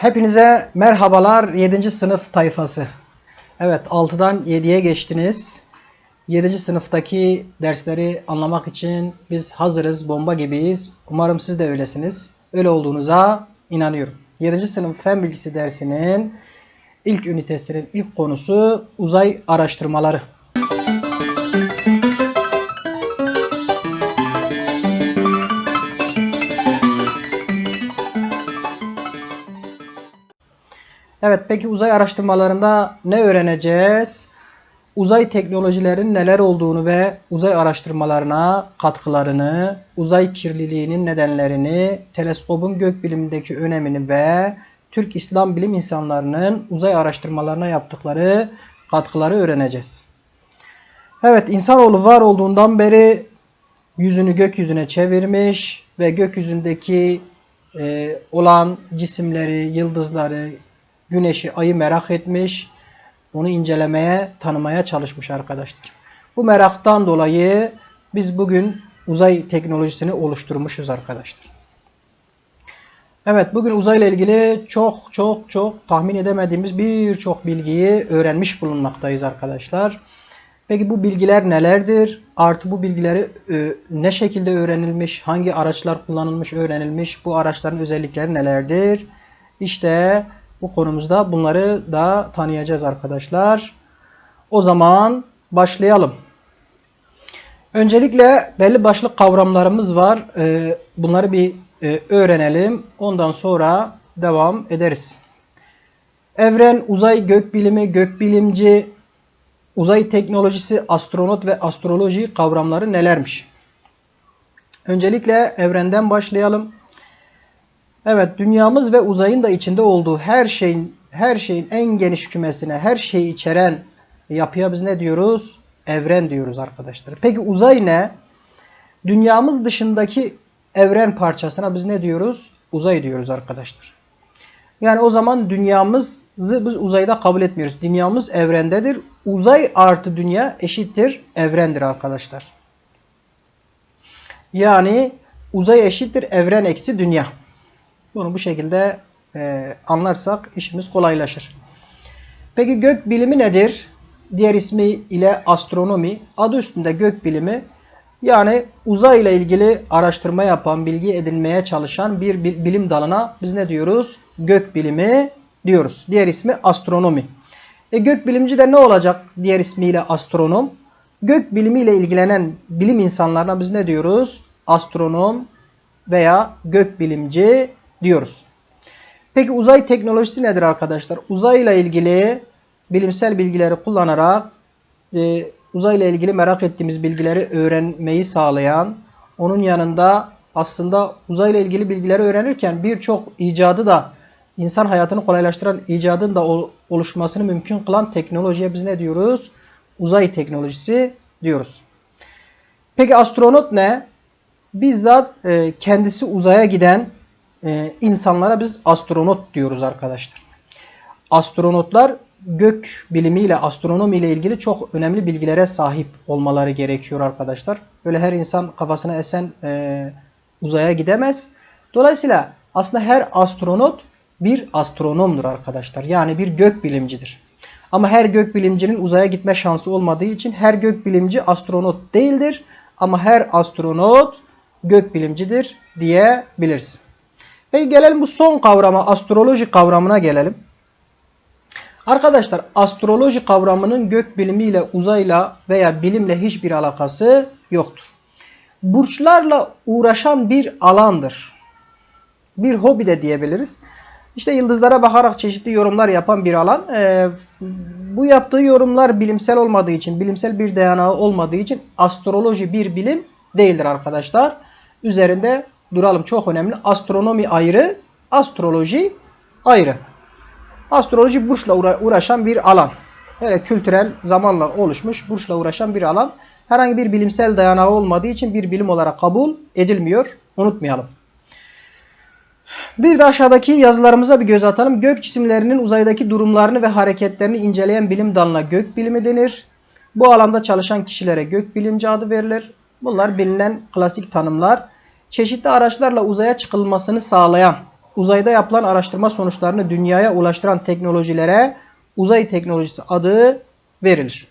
Hepinize merhabalar 7. sınıf tayfası. Evet 6'dan 7'ye geçtiniz. 7. sınıftaki dersleri anlamak için biz hazırız, bomba gibiyiz. Umarım siz de öylesiniz. Öyle olduğunuza inanıyorum. 7. sınıf fen bilgisi dersinin ilk ünitesinin ilk konusu uzay araştırmaları. Evet peki uzay araştırmalarında ne öğreneceğiz? Uzay teknolojilerinin neler olduğunu ve uzay araştırmalarına katkılarını, uzay kirliliğinin nedenlerini, teleskopun gökbilimindeki önemini ve Türk İslam bilim insanlarının uzay araştırmalarına yaptıkları katkıları öğreneceğiz. Evet insanoğlu var olduğundan beri yüzünü gökyüzüne çevirmiş ve gökyüzündeki e, olan cisimleri, yıldızları, güneşi, ayı merak etmiş. Onu incelemeye, tanımaya çalışmış arkadaşlar. Bu meraktan dolayı biz bugün uzay teknolojisini oluşturmuşuz arkadaşlar. Evet bugün uzayla ilgili çok çok çok tahmin edemediğimiz birçok bilgiyi öğrenmiş bulunmaktayız arkadaşlar. Peki bu bilgiler nelerdir? Artı bu bilgileri e, ne şekilde öğrenilmiş? Hangi araçlar kullanılmış, öğrenilmiş? Bu araçların özellikleri nelerdir? İşte bu konumuzda bunları da tanıyacağız arkadaşlar. O zaman başlayalım. Öncelikle belli başlı kavramlarımız var. Ee, bunları bir e, öğrenelim. Ondan sonra devam ederiz. Evren, uzay, gökbilimi, gökbilimci, uzay teknolojisi, astronot ve astroloji kavramları nelermiş? Öncelikle evrenden başlayalım. Evet, dünyamız ve uzayın da içinde olduğu her şeyin her şeyin en geniş kümesine, her şeyi içeren yapıya biz ne diyoruz? Evren diyoruz arkadaşlar. Peki uzay ne? Dünyamız dışındaki evren parçasına biz ne diyoruz? Uzay diyoruz arkadaşlar. Yani o zaman dünyamızı biz uzayda kabul etmiyoruz. Dünyamız evrendedir. Uzay artı dünya eşittir evrendir arkadaşlar. Yani uzay eşittir evren eksi dünya. Bunu bu şekilde e, anlarsak işimiz kolaylaşır. Peki gök bilimi nedir? Diğer ismi ile astronomi. Adı üstünde gök bilimi yani uzay ile ilgili araştırma yapan, bilgi edinmeye çalışan bir bilim dalına biz ne diyoruz? Gök bilimi diyoruz. Diğer ismi astronomi. E gök bilimci de ne olacak diğer ismiyle astronom? Gök bilimiyle ilgilenen bilim insanlarına biz ne diyoruz? Astronom veya gök bilimci diyoruz. Peki uzay teknolojisi nedir arkadaşlar? Uzayla ilgili bilimsel bilgileri kullanarak e, uzayla ilgili merak ettiğimiz bilgileri öğrenmeyi sağlayan, onun yanında aslında uzayla ilgili bilgileri öğrenirken birçok icadı da insan hayatını kolaylaştıran icadın da oluşmasını mümkün kılan teknolojiye biz ne diyoruz? Uzay teknolojisi diyoruz. Peki astronot ne? Bizzat e, kendisi uzaya giden e, insanlara biz astronot diyoruz arkadaşlar. Astronotlar gök bilimiyle, astronomi ile ilgili çok önemli bilgilere sahip olmaları gerekiyor arkadaşlar. Böyle her insan kafasına esen e, uzaya gidemez. Dolayısıyla aslında her astronot bir astronomdur arkadaşlar. Yani bir gök bilimcidir. Ama her gök bilimcinin uzaya gitme şansı olmadığı için her gök bilimci astronot değildir. Ama her astronot gök bilimcidir diyebiliriz. Peki gelelim bu son kavrama, astroloji kavramına gelelim. Arkadaşlar astroloji kavramının gök bilimiyle, uzayla veya bilimle hiçbir alakası yoktur. Burçlarla uğraşan bir alandır. Bir hobi de diyebiliriz. İşte yıldızlara bakarak çeşitli yorumlar yapan bir alan. Ee, bu yaptığı yorumlar bilimsel olmadığı için, bilimsel bir dayanağı olmadığı için astroloji bir bilim değildir arkadaşlar. Üzerinde duralım çok önemli. Astronomi ayrı, astroloji ayrı. Astroloji burçla uğraşan bir alan. Hele kültürel zamanla oluşmuş burçla uğraşan bir alan. Herhangi bir bilimsel dayanağı olmadığı için bir bilim olarak kabul edilmiyor. Unutmayalım. Bir de aşağıdaki yazılarımıza bir göz atalım. Gök cisimlerinin uzaydaki durumlarını ve hareketlerini inceleyen bilim dalına gök bilimi denir. Bu alanda çalışan kişilere gök bilimci adı verilir. Bunlar bilinen klasik tanımlar. Çeşitli araçlarla uzaya çıkılmasını sağlayan uzayda yapılan araştırma sonuçlarını dünyaya ulaştıran teknolojilere uzay teknolojisi adı verilir.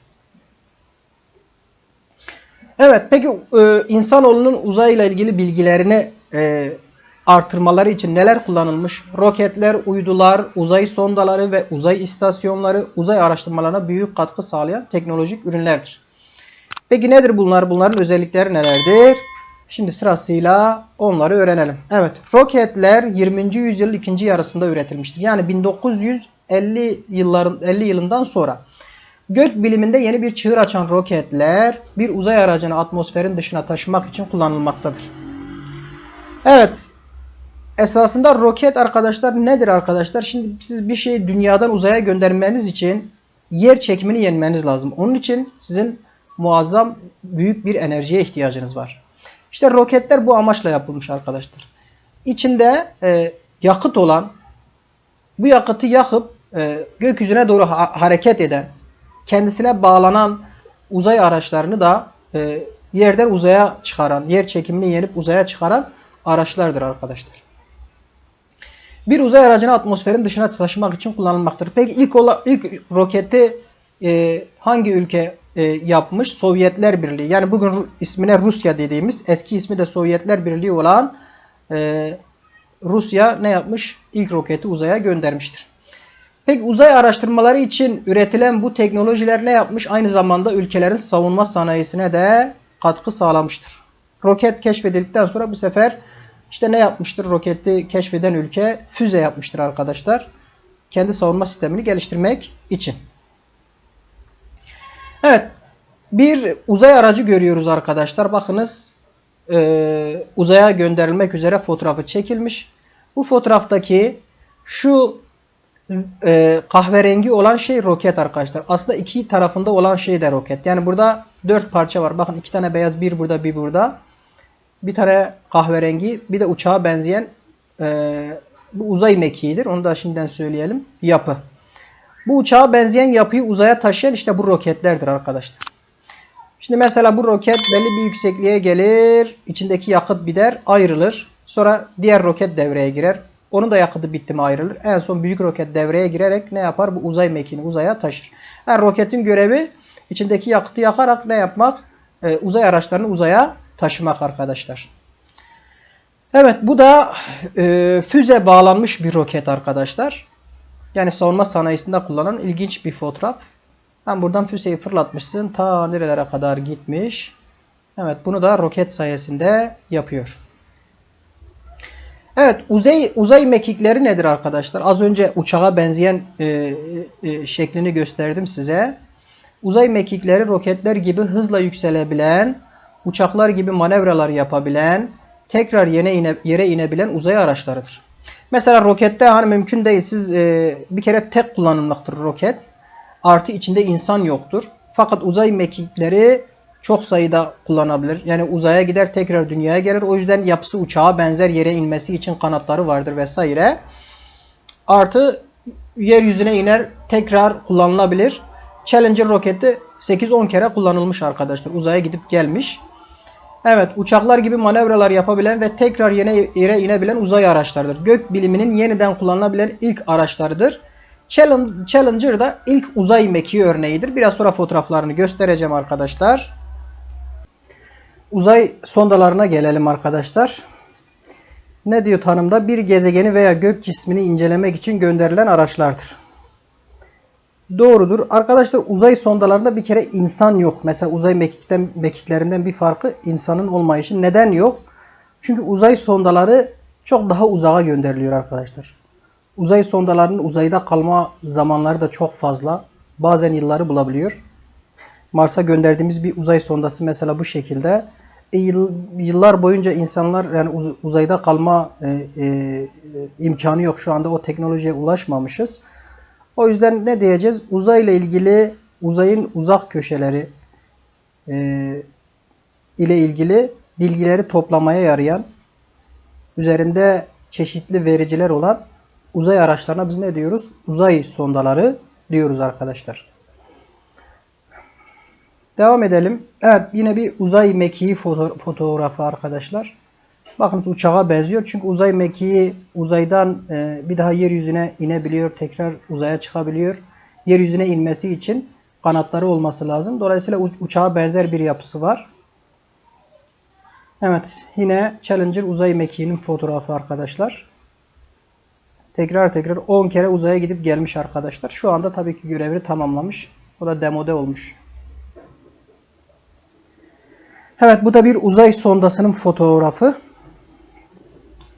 Evet peki e, insanoğlunun uzayla ilgili bilgilerini e, artırmaları için neler kullanılmış? Roketler, uydular, uzay sondaları ve uzay istasyonları uzay araştırmalarına büyük katkı sağlayan teknolojik ürünlerdir. Peki nedir bunlar? Bunların özellikleri nelerdir? Şimdi sırasıyla onları öğrenelim. Evet, roketler 20. yüzyılın ikinci yarısında üretilmiştir. Yani 1950 yılların 50 yılından sonra. Gök biliminde yeni bir çığır açan roketler bir uzay aracını atmosferin dışına taşımak için kullanılmaktadır. Evet, esasında roket arkadaşlar nedir arkadaşlar? Şimdi siz bir şeyi dünyadan uzaya göndermeniz için yer çekimini yenmeniz lazım. Onun için sizin muazzam büyük bir enerjiye ihtiyacınız var. İşte roketler bu amaçla yapılmış arkadaşlar. İçinde e, yakıt olan, bu yakıtı yakıp e, gökyüzüne doğru ha- hareket eden, kendisine bağlanan uzay araçlarını da e, yerden uzaya çıkaran, yer çekimini yenip uzaya çıkaran araçlardır arkadaşlar. Bir uzay aracını atmosferin dışına taşımak için kullanılmaktadır. Peki ilk ilk roketi e, hangi ülke e, yapmış? Sovyetler Birliği. Yani bugün ismine Rusya dediğimiz, eski ismi de Sovyetler Birliği olan e, Rusya ne yapmış? İlk roketi uzaya göndermiştir. Peki uzay araştırmaları için üretilen bu teknolojiler ne yapmış? Aynı zamanda ülkelerin savunma sanayisine de katkı sağlamıştır. Roket keşfedildikten sonra bu sefer işte ne yapmıştır? Roketi keşfeden ülke füze yapmıştır arkadaşlar. Kendi savunma sistemini geliştirmek için. Evet. Bir uzay aracı görüyoruz arkadaşlar. Bakınız e, uzaya gönderilmek üzere fotoğrafı çekilmiş. Bu fotoğraftaki şu e, kahverengi olan şey roket arkadaşlar. Aslında iki tarafında olan şey de roket. Yani burada dört parça var. Bakın iki tane beyaz bir burada bir burada. Bir tane kahverengi bir de uçağa benzeyen e, bu uzay mekiğidir. Onu da şimdiden söyleyelim. Yapı. Bu uçağa benzeyen yapıyı uzaya taşıyan işte bu roketlerdir arkadaşlar. Şimdi mesela bu roket belli bir yüksekliğe gelir. içindeki yakıt biter, ayrılır. Sonra diğer roket devreye girer. Onun da yakıtı bitti mi ayrılır. En son büyük roket devreye girerek ne yapar? Bu uzay mekiğini uzaya taşır. Yani roketin görevi içindeki yakıtı yakarak ne yapmak? Ee, uzay araçlarını uzaya taşımak arkadaşlar. Evet bu da e, füze bağlanmış bir roket arkadaşlar. Yani savunma sanayisinde kullanılan ilginç bir fotoğraf. Ben buradan füzeyi fırlatmışsın. Ta nerelere kadar gitmiş. Evet bunu da roket sayesinde yapıyor. Evet uzay uzay mekikleri nedir arkadaşlar? Az önce uçağa benzeyen e, e, şeklini gösterdim size. Uzay mekikleri roketler gibi hızla yükselebilen, uçaklar gibi manevralar yapabilen, tekrar yere, ine, yere inebilen uzay araçlarıdır. Mesela rokette hani mümkün değil. Siz e, bir kere tek kullanımlıktır roket. Artı içinde insan yoktur. Fakat uzay mekikleri çok sayıda kullanabilir. Yani uzaya gider tekrar dünyaya gelir. O yüzden yapısı uçağa benzer yere inmesi için kanatları vardır vesaire. Artı yeryüzüne iner tekrar kullanılabilir. Challenger roketi 8-10 kere kullanılmış arkadaşlar. Uzaya gidip gelmiş. Evet uçaklar gibi manevralar yapabilen ve tekrar yere inebilen uzay araçlarıdır. Gök biliminin yeniden kullanılabilen ilk araçlarıdır. Challenger da ilk uzay mekiği örneğidir. Biraz sonra fotoğraflarını göstereceğim arkadaşlar. Uzay sondalarına gelelim arkadaşlar. Ne diyor tanımda? Bir gezegeni veya gök cismini incelemek için gönderilen araçlardır. Doğrudur. Arkadaşlar uzay sondalarında bir kere insan yok. Mesela uzay mekikten, mekiklerinden bir farkı insanın olmayışı. Neden yok? Çünkü uzay sondaları çok daha uzağa gönderiliyor arkadaşlar. Uzay sondalarının uzayda kalma zamanları da çok fazla. Bazen yılları bulabiliyor. Mars'a gönderdiğimiz bir uzay sondası mesela bu şekilde. E, yıl, yıllar boyunca insanlar yani uz, uzayda kalma e, e, imkanı yok. Şu anda o teknolojiye ulaşmamışız. O yüzden ne diyeceğiz? Uzayla ilgili uzayın uzak köşeleri e, ile ilgili bilgileri toplamaya yarayan üzerinde çeşitli vericiler olan uzay araçlarına biz ne diyoruz? Uzay sondaları diyoruz arkadaşlar. Devam edelim. Evet yine bir uzay mekiği foto fotoğrafı arkadaşlar. Bakınız uçağa benziyor. Çünkü uzay mekiği uzaydan e, bir daha yeryüzüne inebiliyor. Tekrar uzaya çıkabiliyor. Yeryüzüne inmesi için kanatları olması lazım. Dolayısıyla uç- uçağa benzer bir yapısı var. Evet. Yine Challenger uzay mekiğinin fotoğrafı arkadaşlar. Tekrar tekrar 10 kere uzaya gidip gelmiş arkadaşlar. Şu anda tabii ki görevini tamamlamış. O da demode olmuş. Evet bu da bir uzay sondasının fotoğrafı.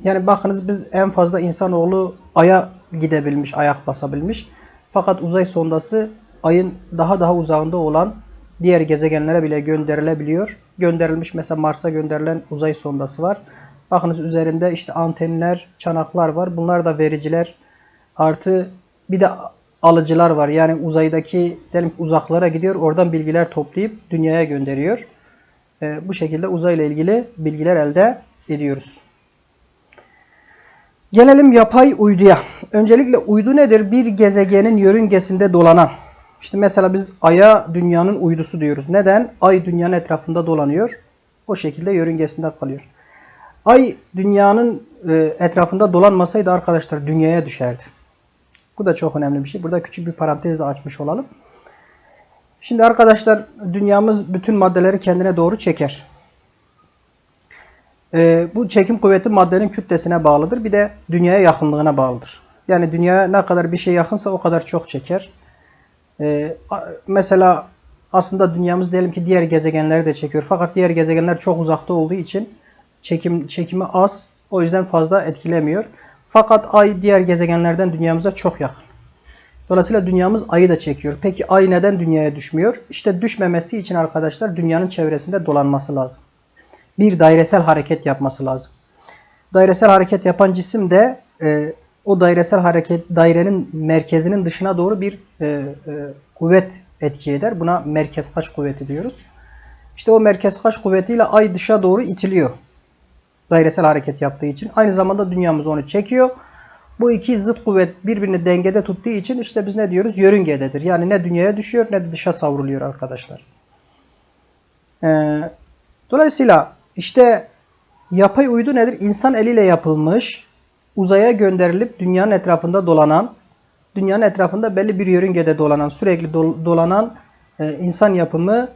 Yani bakınız biz en fazla insanoğlu Ay'a gidebilmiş, ayak basabilmiş. Fakat uzay sondası Ay'ın daha daha uzağında olan diğer gezegenlere bile gönderilebiliyor. Gönderilmiş mesela Mars'a gönderilen uzay sondası var. Bakınız üzerinde işte antenler, çanaklar var. Bunlar da vericiler. Artı bir de alıcılar var. Yani uzaydaki diyelim uzaklara gidiyor. Oradan bilgiler toplayıp dünyaya gönderiyor. Ee, bu şekilde uzayla ilgili bilgiler elde ediyoruz. Gelelim yapay uyduya. Öncelikle uydu nedir? Bir gezegenin yörüngesinde dolanan. İşte mesela biz Ay'a dünyanın uydusu diyoruz. Neden? Ay dünyanın etrafında dolanıyor. O şekilde yörüngesinde kalıyor. Ay dünyanın e, etrafında dolanmasaydı arkadaşlar dünyaya düşerdi. Bu da çok önemli bir şey. Burada küçük bir parantez de açmış olalım. Şimdi arkadaşlar dünyamız bütün maddeleri kendine doğru çeker. Ee, bu çekim kuvveti maddenin kütlesine bağlıdır. Bir de dünyaya yakınlığına bağlıdır. Yani dünyaya ne kadar bir şey yakınsa o kadar çok çeker. A- mesela aslında dünyamız diyelim ki diğer gezegenleri de çekiyor. Fakat diğer gezegenler çok uzakta olduğu için çekim çekimi az. O yüzden fazla etkilemiyor. Fakat ay diğer gezegenlerden dünyamıza çok yakın. Dolayısıyla dünyamız ayı da çekiyor. Peki ay neden dünyaya düşmüyor? İşte düşmemesi için arkadaşlar dünyanın çevresinde dolanması lazım. Bir dairesel hareket yapması lazım. Dairesel hareket yapan cisim de e, o dairesel hareket dairenin merkezinin dışına doğru bir e, e, kuvvet etki eder. Buna merkez kaç kuvveti diyoruz. İşte o merkez kaç kuvvetiyle ay dışa doğru itiliyor. Dairesel hareket yaptığı için. Aynı zamanda dünyamız onu çekiyor. Bu iki zıt kuvvet birbirini dengede tuttuğu için işte biz ne diyoruz? Yörüngededir. Yani ne dünyaya düşüyor ne de dışa savruluyor arkadaşlar. Ee, dolayısıyla işte yapay uydu nedir? İnsan eliyle yapılmış, uzaya gönderilip dünyanın etrafında dolanan, dünyanın etrafında belli bir yörüngede dolanan, sürekli dol- dolanan e, insan yapımı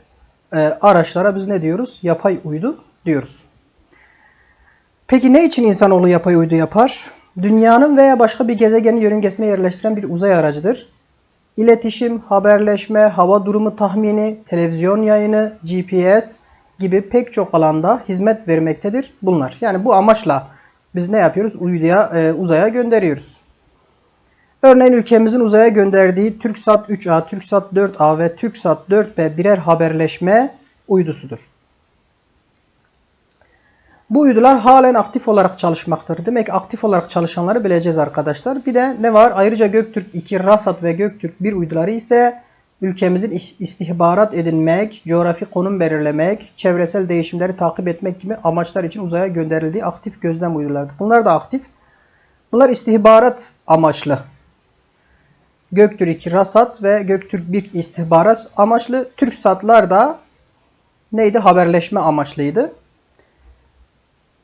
e, araçlara biz ne diyoruz? Yapay uydu diyoruz. Peki ne için insanoğlu yapay uydu yapar? Dünyanın veya başka bir gezegenin yörüngesine yerleştiren bir uzay aracıdır. İletişim, haberleşme, hava durumu tahmini, televizyon yayını, GPS gibi pek çok alanda hizmet vermektedir bunlar. Yani bu amaçla biz ne yapıyoruz? Uyduya, e, uzaya gönderiyoruz. Örneğin ülkemizin uzaya gönderdiği TürkSat 3A, TürkSat 4A ve TürkSat 4B birer haberleşme uydusudur. Bu uydular halen aktif olarak çalışmaktadır. Demek aktif olarak çalışanları bileceğiz arkadaşlar. Bir de ne var? Ayrıca Göktürk 2, Rasat ve Göktürk 1 uyduları ise ülkemizin istihbarat edinmek, coğrafi konum belirlemek, çevresel değişimleri takip etmek gibi amaçlar için uzaya gönderildiği aktif gözlem uydularıdır. Bunlar da aktif. Bunlar istihbarat amaçlı. Göktürk 2, Rasat ve Göktürk 1 istihbarat amaçlı. TürkSatlar da neydi? Haberleşme amaçlıydı.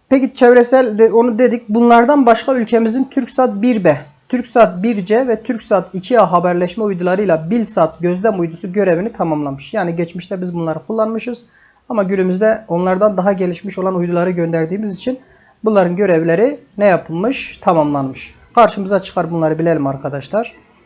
Peki çevresel onu dedik. Bunlardan başka ülkemizin TürkSat 1B, TürkSat 1C ve TürkSat 2A haberleşme uydularıyla Bilsat gözlem uydusu görevini tamamlamış. Yani geçmişte biz bunları kullanmışız. Ama günümüzde onlardan daha gelişmiş olan uyduları gönderdiğimiz için bunların görevleri ne yapılmış? Tamamlanmış. Karşımıza çıkar bunları bilelim arkadaşlar.